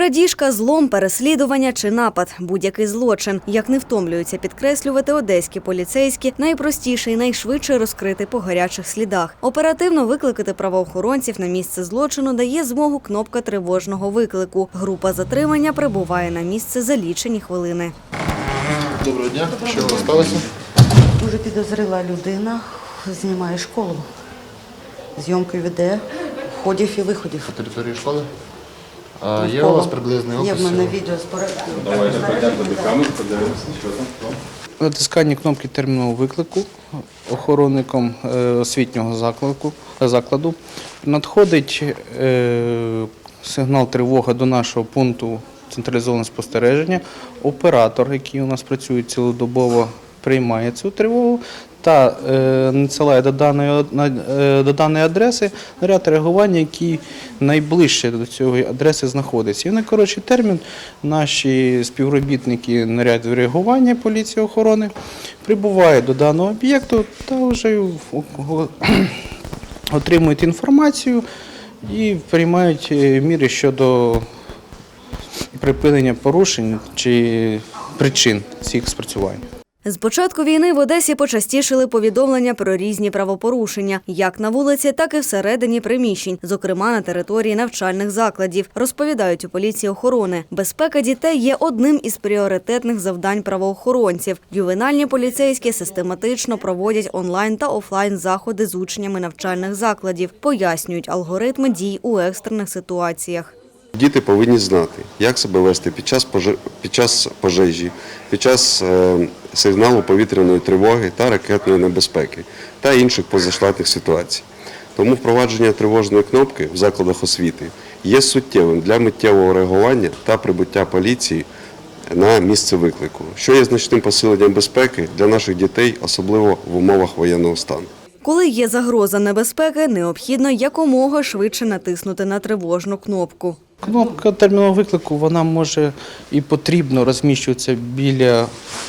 Крадіжка, злом, переслідування чи напад будь-який злочин, як не втомлюються підкреслювати одеські поліцейські, найпростіше і найшвидше розкрити по гарячих слідах. Оперативно викликати правоохоронців на місце злочину дає змогу кнопка тривожного виклику. Група затримання прибуває на місце за лічені хвилини. Доброго дня. Що у сталося? Дуже підозріла людина, знімає школу. Зйомки веде входів і виходів. По території школи? А є у вас приблизний опис? Є в мене відео з порядку. Давайте пройдемо до камери, подивимося, що там. Натискання кнопки термінового виклику охоронником е, освітнього закладу, закладу надходить е, сигнал тривога до нашого пункту централізованого спостереження. Оператор, який у нас працює цілодобово, приймає цю тривогу та е, надсилає до даної, е, до даної адреси наряд реагування, який найближче до цієї адреси знаходиться. І на коротший термін наші співробітники наряду реагування поліції охорони прибувають до даного об'єкту та вже отримують інформацію і приймають е, міри щодо припинення порушень чи причин цих спрацювань. З початку війни в Одесі почастішили повідомлення про різні правопорушення, як на вулиці, так і всередині приміщень, зокрема на території навчальних закладів. Розповідають у поліції охорони. Безпека дітей є одним із пріоритетних завдань правоохоронців. Ювенальні поліцейські систематично проводять онлайн та офлайн заходи з учнями навчальних закладів, пояснюють алгоритми дій у екстрених ситуаціях. Діти повинні знати, як себе вести під час під час пожежі, під час е, сигналу повітряної тривоги та ракетної небезпеки та інших позаштатних ситуацій. Тому впровадження тривожної кнопки в закладах освіти є суттєвим для миттєвого реагування та прибуття поліції на місце виклику, що є значним посиленням безпеки для наших дітей, особливо в умовах воєнного стану. Коли є загроза небезпеки, необхідно якомога швидше натиснути на тривожну кнопку. Кнопка термінового виклику вона може і потрібно розміщуватися біля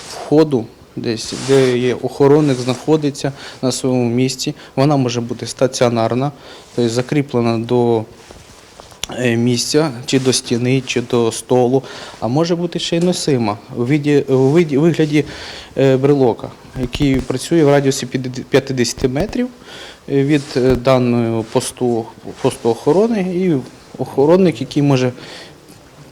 входу, десь де є охоронник, знаходиться на своєму місці. Вона може бути стаціонарна, тобто закріплена до е, місця, чи до стіни, чи до столу, а може бути ще й носима у вигляді е, брелока, який працює в радіусі 50 метрів від е, даного посту, посту охорони і охоронник, який може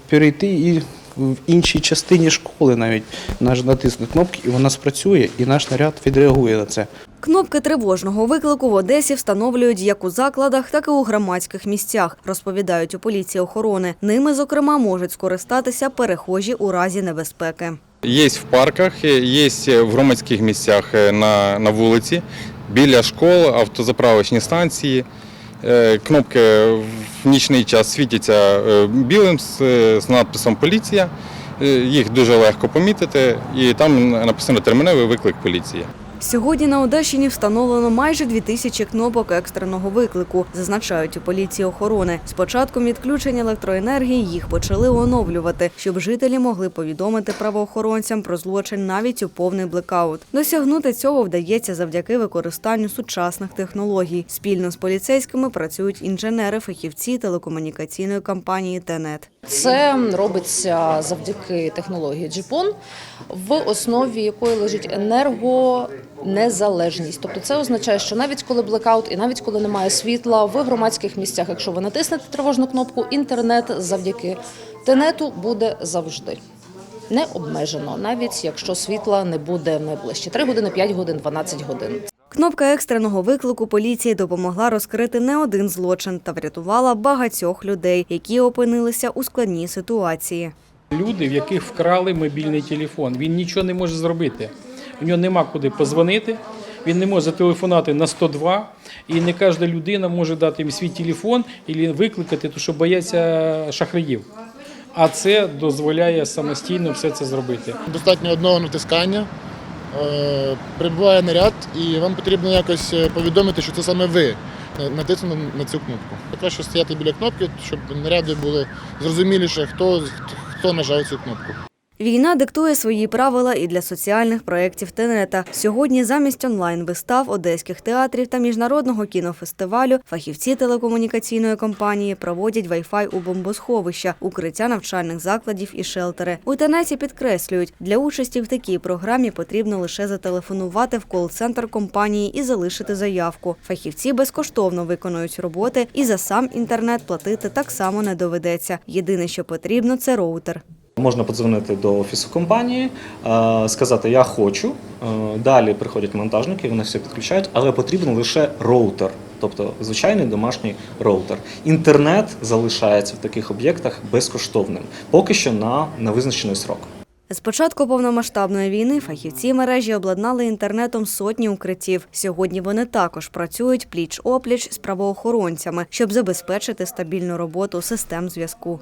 перейти і в іншій частині школи навіть наш натиснути кнопки, і вона спрацює, і наш наряд відреагує на це. Кнопки тривожного виклику в Одесі встановлюють як у закладах, так і у громадських місцях, розповідають у поліції охорони. Ними, зокрема, можуть скористатися перехожі у разі небезпеки. Є в парках, є в громадських місцях е, на, на вулиці, біля школ, автозаправочні станції. Е, Кнопки в нічний час світяться е, білим з, е, надписом Поліція. Їх дуже легко помітити, і там написано терміновий виклик поліції. Сьогодні на Одещині встановлено майже дві тисячі кнопок екстреного виклику, зазначають у поліції охорони. З початком відключення електроенергії їх почали оновлювати, щоб жителі могли повідомити правоохоронцям про злочин навіть у повний блекаут. Досягнути цього вдається завдяки використанню сучасних технологій. Спільно з поліцейськими працюють інженери, фахівці телекомунікаційної компанії ТЕНЕТ. Це робиться завдяки технології GPON, в основі якої лежить енергонезалежність. Тобто це означає, що навіть коли блекаут і навіть коли немає світла в громадських місцях, якщо ви натиснете тривожну кнопку, інтернет завдяки тенету буде завжди. Не обмежено, навіть якщо світла не буде найближче 3 години, 5 годин, 12 годин. Кнопка екстреного виклику поліції допомогла розкрити не один злочин та врятувала багатьох людей, які опинилися у складній ситуації. Люди, в яких вкрали мобільний телефон. Він нічого не може зробити. У нього нема куди позвонити, він не може зателефонувати на 102, і не кожна людина може дати їм свій телефон і викликати, тому що бояться шахраїв. А це дозволяє самостійно все це зробити. Достатньо одного натискання. е, Прибуває наряд, і вам потрібно якось е, повідомити, що це саме ви на- натиснули на цю кнопку. Краще стояти біля кнопки, щоб наряди були зрозуміліше, хто, хто нажав цю кнопку. Війна диктує свої правила і для соціальних проєктів Тенета. Сьогодні замість онлайн-вистав одеських театрів та міжнародного кінофестивалю фахівці телекомунікаційної компанії проводять Wi-Fi у бомбосховища, укриття навчальних закладів і шелтери. У Тенеті підкреслюють, для участі в такій програмі потрібно лише зателефонувати в кол-центр компанії і залишити заявку. Фахівці безкоштовно виконують роботи і за сам інтернет платити так само не доведеться. Єдине, що потрібно, це роутер. Можна подзвонити до офісу компанії, е, сказати Я хочу. Е, Далі приходять монтажники, вони все підключають, але потрібен лише роутер, тобто звичайний домашній роутер. Інтернет залишається в таких об'єктах безкоштовним, поки що на невизначений срок. З початку повномасштабної війни фахівці мережі обладнали інтернетом сотні укриттів. Сьогодні вони також працюють пліч-опліч з правоохоронцями, щоб забезпечити стабільну роботу систем зв'язку.